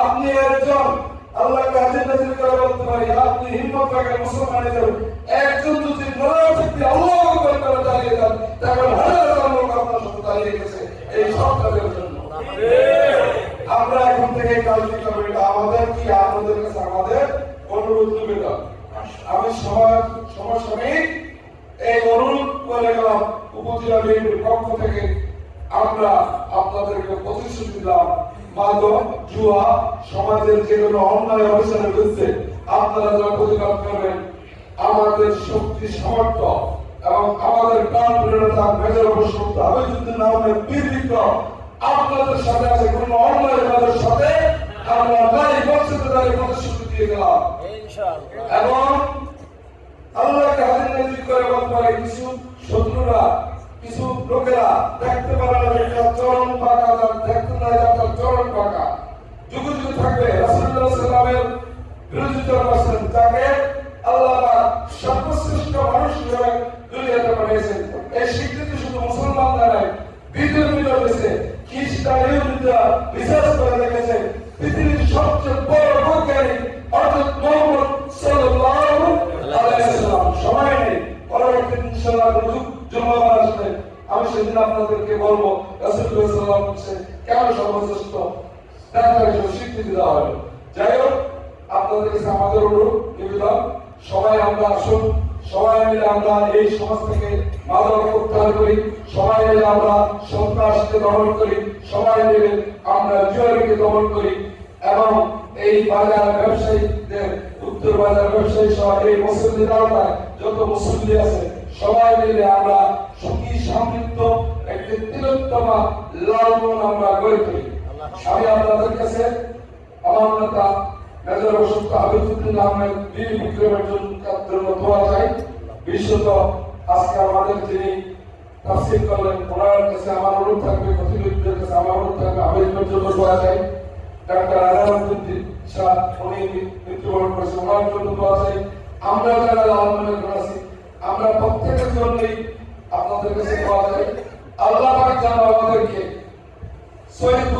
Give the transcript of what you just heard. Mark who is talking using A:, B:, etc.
A: আপনি একজন আল্লাহ কাজে নাজির করে বলতে পারি, আপনি হিম্মত রাখেন মুসলমানদের একজন যদি মনে শক্তি এই অনুরোধ আমি সবার সবার সঙ্গে এই অনুরোধ করে গেলাম উপজেলা পক্ষ থেকে। আমরা আপনাদেরকে প্রতিশ্রুতি দিলাম। মাদক জুয়া সমাজের যে কোনো অন্যায় অবস্থানের বিরুদ্ধে আপনারা যারা প্রতিবাদ করবেন আমাদের শক্তি সামর্থ্য এবং আমাদের প্রাণ প্রেরণা মেজর অবসর আবেদুদ্দিন আহমেদ বীর বিক্রম আপনাদের সাথে আছে কোন অন্যায় কাজের সাথে আমরা নাই বক্সিতে দাঁড়িয়ে প্রতিশ্রুতি দিয়ে গেলাম। এবং আল্লাহকে হাজির করে বলতে পারে কিছু শত্রুরা কিছু লোকেরা দেখতে পারে চরণ পাকা তার দেখতে না তার চরণ পাকা। যুগ যুগ থাকবে রাসূলুল্লাহ সাল্লামের বিরোধিতা করছেন তাকে আল্লাহ সর্বশ্রেষ্ঠ মানুষ হিসেবে দুনিয়াতে পাঠিয়েছেন। এই স্বীকৃতি শুধু মুসলমানরা নয় বিধর্মীরা রয়েছে খ্রিস্টান ইহুদিরা রিসার্চ করে দেখেছে, পৃথিবীর সবচেয়ে বড় বৈজ্ঞানিক অর্থাৎ মোহাম্মদ সাল্লাল্লাহু আলাইহি সময় নেই পরবর্তী ইনশাআল্লাহ আসবে। আমি সেদিন আপনাদেরকে বলব সাল্লাল্লাহু আলাইহি কেন সর্বশ্রেষ্ঠ? স্বীকৃতি দেওয়া হলো। যাই হোক, আপনাদের আমাদের অনুরোধ, নিবেদন, সবাই আমরা আসুন, সবাই মিলে আমরা এই সমাজ থেকে মাদক প্রত্যাহার করি, সবাই মিলে আমরা সন্ত্রাসকে দমন করি, সবাই মিলে আমরা জুয়ারিকে দমন করি, এবং এই বাজার ব্যবসায়ীদের, উত্তর বাজার ব্যবসায়ী সহ এই মুসলিম আওতায় যত মুসলিম আছে সবাই মিলে আমরা সুখী সমৃদ্ধ একটি তিলোত্তমা লালমন আমরা গড়ে তুলি। আমি আপনাদের কাছে আমার নেতা মেজর বসন্ত আবিদুদ্দিন আহমেদ, বীর বিক্রমের জন্য দোয়া চাই। আজকে আমাদের যিনি তাফসির করলেন, ওনার কাছে আমার অনুরোধ থাকবে প্রতিনিধিদের কাছে আমার অনুরোধ থাকবে আবেদনের জন্য দোয়া চাই। ডাক্তার আলাউদ্দিন শাহ, উনি মৃত্যুবরণ করেছেন, ওনার জন্য চাই। আমরা যারা আছি আমরা প্রত্যেকের জন্যই আপনাদের কাছে পাওয়া যায় আল্লাহ পাক যেন আমাদেরকে